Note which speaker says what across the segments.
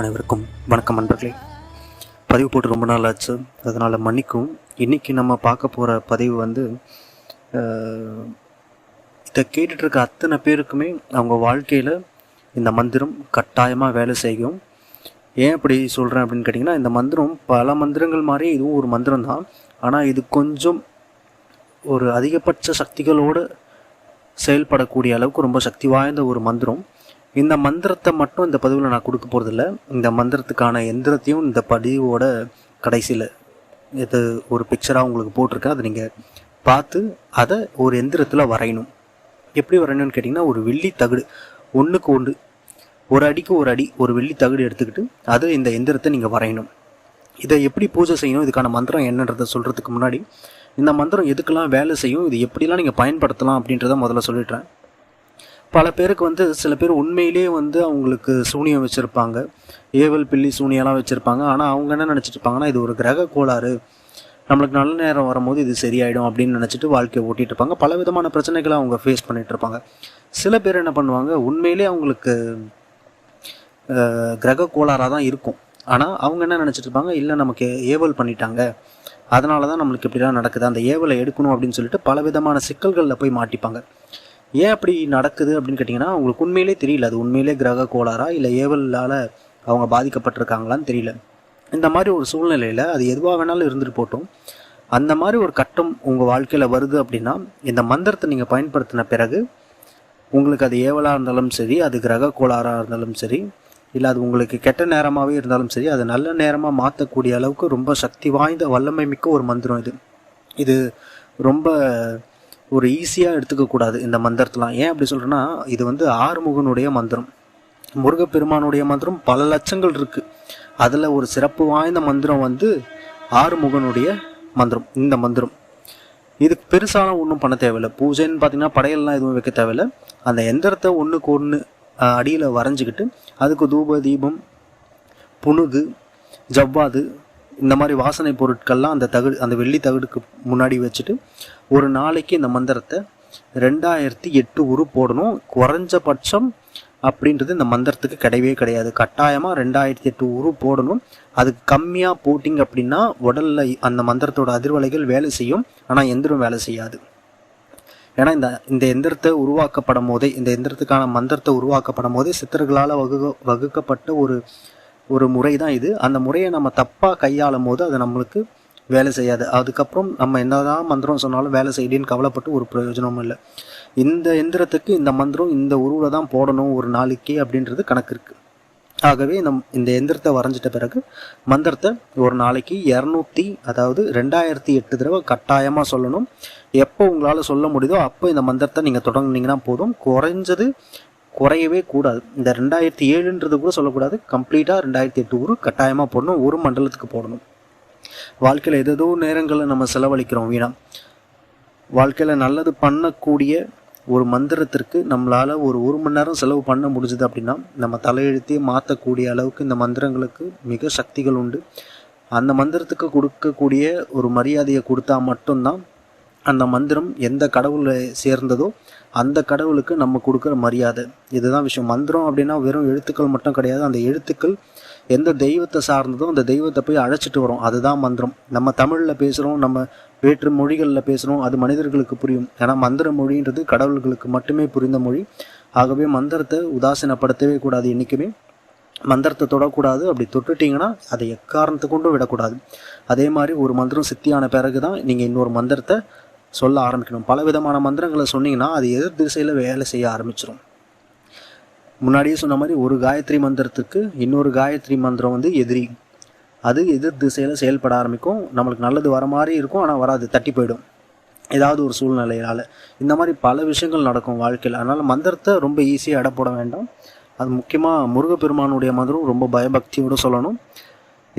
Speaker 1: அனைவருக்கும் வணக்கம் நண்பர்களே. பதிவு போட்டு ரொம்ப நாள் ஆச்சு. அதனால் மன்னிக்கும் இன்றைக்கி நம்ம பார்க்க போகிற பதிவு வந்து இதை கேட்டுட்ருக்க அத்தனை பேருக்குமே அவங்க வாழ்க்கையில் இந்த மந்திரம் கட்டாயமாக வேலை செய்யும். ஏன் அப்படி சொல்கிறேன் அப்படின்னு கேட்டிங்கன்னா இந்த மந்திரம் பல மந்திரங்கள் மாதிரி இதுவும் ஒரு மந்திரம் தான். ஆனால் இது கொஞ்சம் ஒரு அதிகபட்ச சக்திகளோடு செயல்படக்கூடிய அளவுக்கு ரொம்ப சக்தி வாய்ந்த ஒரு மந்திரம். இந்த மந்திரத்தை மட்டும் இந்த பதிவில் நான் கொடுக்க போகிறதில்ல இந்த மந்திரத்துக்கான எந்திரத்தையும் இந்த பதிவோட கடைசியில் இது ஒரு பிக்சராக உங்களுக்கு போட்டிருக்கேன். அதை நீங்கள் பார்த்து அதை ஒரு எந்திரத்தில் வரையணும். எப்படி வரையணும்னு கேட்டிங்கன்னா ஒரு வெள்ளி தகடு ஒன்றுக்கு ஒன்று ஒரு அடிக்கு ஒரு அடி ஒரு வெள்ளி தகடு எடுத்துக்கிட்டு அது இந்த எந்திரத்தை நீங்கள் வரையணும். இதை எப்படி பூஜை செய்யணும் இதுக்கான மந்திரம் என்னன்றதை சொல்கிறதுக்கு முன்னாடி இந்த மந்திரம் எதுக்கெல்லாம் வேலை செய்யும் இது எப்படிலாம் நீங்கள் பயன்படுத்தலாம் அப்படின்றத முதல்ல சொல்லிடுறேன். பல பேருக்கு வந்து சில பேர் உண்மையிலேயே வந்து அவங்களுக்கு சூனியம் வச்சுருப்பாங்க. ஏவல் பில்லி சூனியெல்லாம் வச்சுருப்பாங்க. ஆனால் அவங்க என்ன நினச்சிட்டு இருப்பாங்கன்னா இது ஒரு கிரக கோளாறு. நம்மளுக்கு நல்ல நேரம் வரும்போது இது சரியாயிடும் அப்படின்னு நினச்சிட்டு வாழ்க்கையை ஓட்டிகிட்டு இருப்பாங்க. பல விதமான பிரச்சனைகளை அவங்க ஃபேஸ் பண்ணிட்டு இருப்பாங்க. சில பேர் என்ன பண்ணுவாங்க உண்மையிலேயே அவங்களுக்கு கிரக கோளாறாக தான் இருக்கும். ஆனால் அவங்க என்ன நினச்சிட்டு இருப்பாங்க இல்லை நமக்கு ஏவல் பண்ணிட்டாங்க. அதனால தான் நம்மளுக்கு இப்படிலாம் நடக்குது. அந்த ஏவலை எடுக்கணும் அப்படின்னு சொல்லிட்டு பல விதமான சிக்கல்களில் போய் மாட்டிப்பாங்க. ஏன் அப்படி நடக்குது அப்படின்னு கேட்டிங்கன்னா அவங்களுக்கு உண்மையிலே தெரியல. அது உண்மையிலே கிரக கோளாறா? இல்லை ஏவலால் அவங்க பாதிக்கப்பட்டிருக்காங்களான்னு தெரியல. இந்த மாதிரி ஒரு சூழ்நிலையில் அது எதுவாக வேணாலும் இருந்துட்டு போட்டோம் அந்த மாதிரி ஒரு கட்டம் உங்கள் வாழ்க்கையில் வருது அப்படின்னா இந்த மந்திரத்தை நீங்கள் பயன்படுத்தின பிறகு உங்களுக்கு அது ஏவலாக இருந்தாலும் சரி அது கிரக கோளாறாக இருந்தாலும் சரி இல்லை அது உங்களுக்கு கெட்ட நேரமாகவே இருந்தாலும் சரி அது நல்ல நேரமாக மாற்றக்கூடிய அளவுக்கு ரொம்ப சக்தி வாய்ந்த வல்லமை மிக்க ஒரு மந்திரம் இது. இது ரொம்ப ஒரு ஈஸியாக எடுத்துக்கக்கூடாது இந்த மந்திரத்தெலாம் ஏன் அப்படி சொல்கிறேன்னா இது வந்து ஆறுமுகனுடைய மந்திரம். முருகப்பெருமானுடைய மந்திரம் பல லட்சங்கள் இருக்குது அதில் ஒரு சிறப்பு வாய்ந்த மந்திரம் வந்து ஆறுமுகனுடைய மந்திரம் இந்த மந்திரம். இதுக்கு பெருசாலாம் ஒன்றும் பண்ண தேவையில்லை. பூஜைன்னு பார்த்தீங்கன்னா படையல்லாம் எதுவும் வைக்க தேவையில்லை. அந்த எந்திரத்தை ஒன்றுக்கு ஒன்று அடியில் வரைஞ்சிக்கிட்டு அதுக்கு தூப தீபம் புனுகு ஜவ்வாது இந்த மாதிரி வாசனை பொருட்கள்லாம் அந்த தகடு அந்த வெள்ளி தகடுக்கு முன்னாடி வச்சுட்டு ஒரு நாளைக்கு இந்த மந்திரத்தை ரெண்டாயிரத்தி எட்டு உரு போடணும். குறைஞ்சபட்சம் அப்படின்றது இந்த மந்திரத்துக்கு கிடையவே கிடையாது. கட்டாயமாக ரெண்டாயிரத்தி எட்டு உரு போடணும். அது கம்மியாக போட்டிங்க அப்படின்னா உடலில் அந்த மந்திரத்தோட அதிர்வலைகள் வேலை செய்யும். ஆனால் எந்திரம் வேலை செய்யாது. ஏன்னா இந்த இந்த எந்திரத்தை உருவாக்கப்படும் போதே இந்த எந்திரத்துக்கான மந்திரத்தை உருவாக்கப்படும் போதே சித்தர்களால் வகு வகுக்கப்பட்ட ஒரு ஒரு முறை தான் இது. அந்த முறையை நம்ம தப்பாக கையாளும் போது அது நம்மளுக்கு வேலை செய்யாது. அதுக்கப்புறம் நம்ம என்னதான் மந்திரம் சொன்னாலும் வேலை செய்யலின்னு கவலைப்பட்டு ஒரு பிரயோஜனமும் இல்லை. இந்த எந்திரத்துக்கு இந்த மந்திரம் இந்த உருவில் தான் போடணும் ஒரு நாளைக்கு அப்படின்றது கணக்கு இருக்குது ஆகவே நம் இந்த எந்திரத்தை வரைஞ்சிட்ட பிறகு மந்திரத்தை ஒரு நாளைக்கு இரநூத்தி அதாவது ரெண்டாயிரத்தி எட்டு தடவை கட்டாயமாக சொல்லணும். எப்போ உங்களால் சொல்ல முடியுதோ அப்போ இந்த மந்திரத்தை நீங்கள் தொடங்குனீங்கன்னா போதும். குறைஞ்சது குறையவே கூடாது. இந்த ரெண்டாயிரத்தி ஏழுன்றது கூட சொல்லக்கூடாது. கம்ப்ளீட்டாக ரெண்டாயிரத்தி எட்டு ஊர் கட்டாயமாக போடணும். ஒரு மண்டலத்துக்கு போடணும். வாழ்க்கையில் ஏதேதோ நேரங்களில் நம்ம செலவழிக்கிறோம் வீணா. வாழ்க்கையில் நல்லது பண்ணக்கூடிய ஒரு மந்திரத்திற்கு நம்மளால் ஒரு ஒரு மணி நேரம் செலவு பண்ண முடிஞ்சுது அப்படின்னா நம்ம தலையெழுத்தே மாற்றக்கூடிய அளவுக்கு இந்த மந்திரங்களுக்கு மிக சக்திகள் உண்டு. அந்த மந்திரத்துக்கு கொடுக்கக்கூடிய ஒரு மரியாதையை கொடுத்தா மட்டும்தான் அந்த மந்திரம் எந்த கடவுளை சேர்ந்ததோ அந்த கடவுளுக்கு நம்ம கொடுக்குற மரியாதை. இதுதான் விஷயம். மந்திரம் அப்படின்னா வெறும் எழுத்துக்கள் மட்டும் கிடையாது. அந்த எழுத்துக்கள் எந்த தெய்வத்தை சார்ந்ததோ அந்த தெய்வத்தை போய் அழைச்சிட்டு வரோம். அதுதான் மந்திரம். நம்ம தமிழில் பேசுகிறோம் நம்ம வேற்று மொழிகளில் பேசுகிறோம் அது மனிதர்களுக்கு புரியும். ஏன்னா மந்திர மொழின்றது கடவுள்களுக்கு மட்டுமே புரிந்த மொழி. ஆகவே மந்திரத்தை உதாசீனப்படுத்தவே கூடாது என்றைக்குமே மந்திரத்தை தொடக்கூடாது. அப்படி தொட்டுட்டிங்கன்னா அதை எக்காரணத்தை கொண்டும் விடக்கூடாது. அதே மாதிரி ஒரு மந்திரம் சித்தியான பிறகு தான் நீங்கள் இன்னொரு மந்திரத்தை சொல்ல ஆரம்பிக்கணும். பல விதமான மந்திரங்களை சொன்னீங்கன்னா அது எதிர் திசையில் வேலை செய்ய ஆரம்பிச்சிடும் முன்னாடியே சொன்ன மாதிரி ஒரு காயத்ரி மந்திரத்துக்கு இன்னொரு காயத்ரி மந்திரம் வந்து எதிரி. அது எதிர் திசையில் செயல்பட ஆரம்பிக்கும். நம்மளுக்கு நல்லது வர மாதிரி இருக்கும் ஆனால் வராது தட்டி போயிடும். ஏதாவது ஒரு சூழ்நிலையால் இந்த மாதிரி பல விஷயங்கள் நடக்கும் வாழ்க்கையில். அதனால் மந்திரத்தை ரொம்ப ஈஸியாக எடை போட வேண்டாம். அது முக்கியமாக முருகப்பெருமானுடைய மந்திரம் ரொம்ப பயபக்தியோடு சொல்லணும்.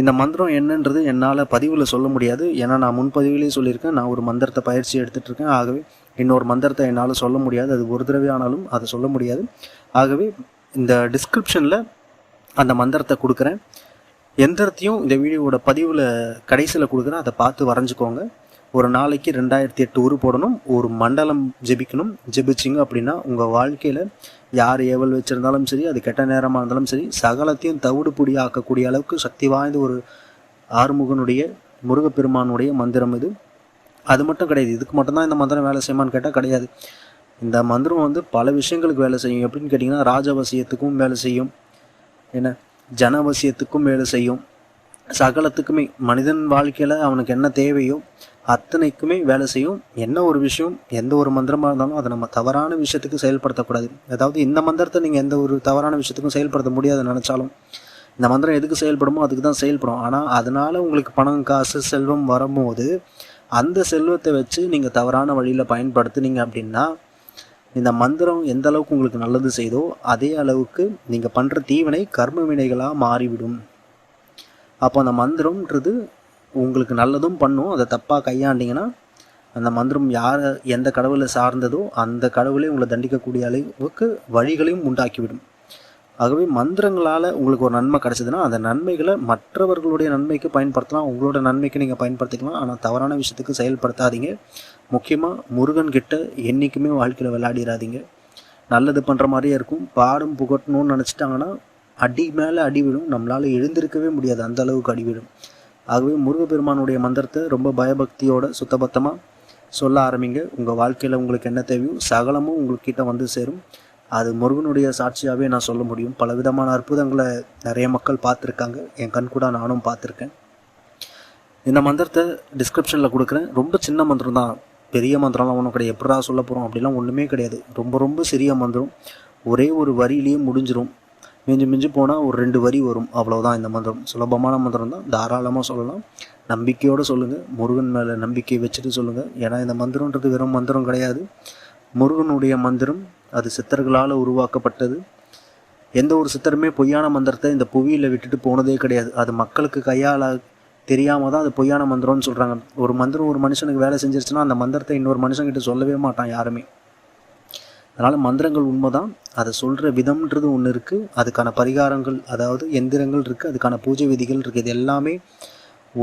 Speaker 1: இந்த மந்திரம் என்னன்றது என்னால் பதிவில் சொல்ல முடியாது. ஏன்னா நான் முன்பதிவிலே சொல்லியிருக்கேன். நான் ஒரு மந்திரத்தை பயிற்சி எடுத்துகிட்டு இருக்கேன் ஆகவே இன்னொரு மந்திரத்தை என்னால் சொல்ல முடியாது. அது ஒரு தடவை ஆனாலும் அதை சொல்ல முடியாது. ஆகவே இந்த டிஸ்கிரிப்ஷனில் அந்த மந்திரத்தை கொடுக்குறேன். எந்திரத்தையும் இந்த வீடியோவோட பதிவில் கடைசியில் கொடுக்குறேன். அதை பார்த்து வரைஞ்சிக்கோங்க. ஒரு நாளைக்கு ரெண்டாயிரத்தி எட்டு உரு போடணும் ஒரு மண்டலம் ஜெபிக்கணும். ஜெபிச்சிங்க அப்படின்னா உங்கள் வாழ்க்கையில் யார் ஏவல் வச்சுருந்தாலும் சரி அது கெட்ட நேரமாக இருந்தாலும் சரி சகலத்தையும் தவிடு பொடி ஆக்கக்கூடிய அளவுக்கு சக்தி வாய்ந்த ஒரு ஆறுமுகனுடைய முருகப்பெருமானுடைய மந்திரம் இது. அது மட்டும் கிடையாது. இதுக்கு மட்டும்தான் இந்த மந்திரம் வேலை செய்யுமான்னு கேட்டால் கிடையாது. இந்த மந்திரம் வந்து பல விஷயங்களுக்கு வேலை செய்யும். எப்படின்னு கேட்டிங்கன்னா ராஜவசியத்துக்கும் வேலை செய்யும். என்ன? ஜனவசியத்துக்கும் வேலை செய்யும். சகலத்துக்குமே மனிதன் வாழ்க்கையில் அவனுக்கு என்ன தேவையோ அத்தனைக்குமே வேலை செய்யும். என்ன ஒரு விஷயம் எந்த ஒரு மந்திரமாக இருந்தாலும் அதை நம்ம தவறான விஷயத்துக்கு செயல்படுத்தக்கூடாது. அதாவது இந்த மந்திரத்தை நீங்கள் எந்த ஒரு தவறான விஷயத்துக்கும் செயல்படுத்த முடியாது நினச்சாலும். இந்த மந்திரம் எதுக்கு செயல்படுமோ அதுக்கு தான் செயல்படும். ஆனால் அதனால் உங்களுக்கு பணம் காசு செல்வம் வரும்போது அந்த செல்வத்தை வச்சு நீங்கள் தவறான வழியில் பயன்படுத்துனீங்க அப்படின்னா இந்த மந்திரம் எந்த அளவுக்கு உங்களுக்கு நல்லது செய்தோ அதே அளவுக்கு நீங்கள் பண்ணுற தீவினை கர்ம வினைகளாக மாறிவிடும். அப்போ அந்த மந்திரம்ன்றது உங்களுக்கு நல்லதும் பண்ணும். அதை தப்பாக கையாண்டிங்கன்னா அந்த மந்திரம் யார் எந்த கடவுளை சார்ந்ததோ அந்த கடவுளை உங்களை தண்டிக்கக்கூடிய அளவுக்கு வழிகளையும் உண்டாக்கிவிடும். ஆகவே மந்திரங்களால் உங்களுக்கு ஒரு நன்மை கிடச்சதுன்னா அந்த நன்மைகளை மற்றவர்களுடைய நன்மைக்கு பயன்படுத்தலாம். உங்களோட நன்மைக்கு நீங்கள் பயன்படுத்திக்கலாம். ஆனால் தவறான விஷயத்துக்கு செயல்படுத்தாதீங்க. முக்கியமாக முருகன் கிட்ட என்றைக்குமே வாழ்க்கையில் விளையாடிடாதீங்க நல்லது பண்ணுற மாதிரியே இருக்கும். பாடும் புகட்டணும்னு நினச்சிட்டாங்கன்னா அடி மேலே அடி விடும் நம்மளால் எழுந்திருக்கவே முடியாது. அந்த அளவுக்கு அடி விடும் ஆகவே முருகப்பெருமானுடைய மந்திரத்தை ரொம்ப பயபக்தியோட சுத்தபத்தமாக சொல்ல ஆரம்பிங்க. உங்கள் வாழ்க்கையில் உங்களுக்கு என்ன தேவையோ சகலமும் உங்கள்கிட்ட வந்து சேரும். அது முருகனுடைய சாட்சியாகவே நான் சொல்ல முடியும். பல விதமான அற்புதங்களை நிறைய மக்கள் பார்த்துருக்காங்க. என் கண் கூட நானும் பார்த்துருக்கேன். இந்த மந்திரத்தை டிஸ்கிரிப்ஷனில் கொடுக்குறேன். ரொம்ப சின்ன மந்திரம் தான். பெரிய மந்திரம்லாம் ஒன்றும் கிடையாது. எப்படா சொல்ல போகிறோம் அப்படிலாம் ஒன்றுமே கிடையாது. ரொம்ப ரொம்ப சிறிய மந்திரம். ஒரே ஒரு வரியிலேயே முடிஞ்சிடும் மிஞ்சி மிஞ்சி போனால் ஒரு ரெண்டு வரி வரும். அவ்வளோதான் இந்த மந்திரம். சுலபமான மந்திரம் தான். தாராளமாக சொல்லலாம். நம்பிக்கையோடு சொல்லுங்கள் முருகன் மேலே நம்பிக்கை வச்சுட்டு சொல்லுங்கள் ஏன்னா இந்த மந்திரன்றது வெறும் மந்திரம் கிடையாது. முருகனுடைய மந்திரம் அது சித்தர்களால் உருவாக்கப்பட்டது. எந்த ஒரு சித்தருமே பொய்யான மந்திரத்தை இந்த புவியில் விட்டுட்டு போனதே கிடையாது. அது மக்களுக்கு கையால் தெரியாமல் தான் அது பொய்யான மந்திரம்னு சொல்கிறாங்க ஒரு மந்திரம் ஒரு மனுஷனுக்கு வேலை செஞ்சிருச்சுன்னா அந்த மந்திரத்தை இன்னொரு மனுஷங்கிட்ட சொல்லவே மாட்டான் யாருமே. அதனால் மந்திரங்கள் உண்மை தான் அதை சொல்கிற விதம்ன்றது ஒன்று இருக்குது அதுக்கான பரிகாரங்கள் அதாவது எந்திரங்கள் இருக்குது அதுக்கான பூஜை விதிகள் இருக்குது இது எல்லாமே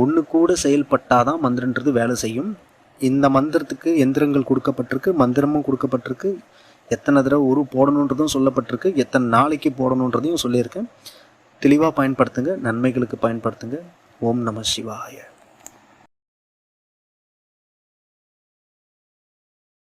Speaker 1: ஒன்று கூட செயல்பட்டால் தான் மந்திரன்றது வேலை செய்யும். இந்த மந்திரத்துக்கு எந்திரங்கள் கொடுக்கப்பட்டிருக்கு மந்திரமும் கொடுக்கப்பட்டிருக்கு. எத்தனை தடவை உரு போடணுன்றதும் சொல்லப்பட்டிருக்கு. எத்தனை நாளைக்கு போடணுன்றதையும் சொல்லியிருக்கேன். தெளிவாக பயன்படுத்துங்க நன்மைகளுக்கு பயன்படுத்துங்க. ஓம் நம சிவாய.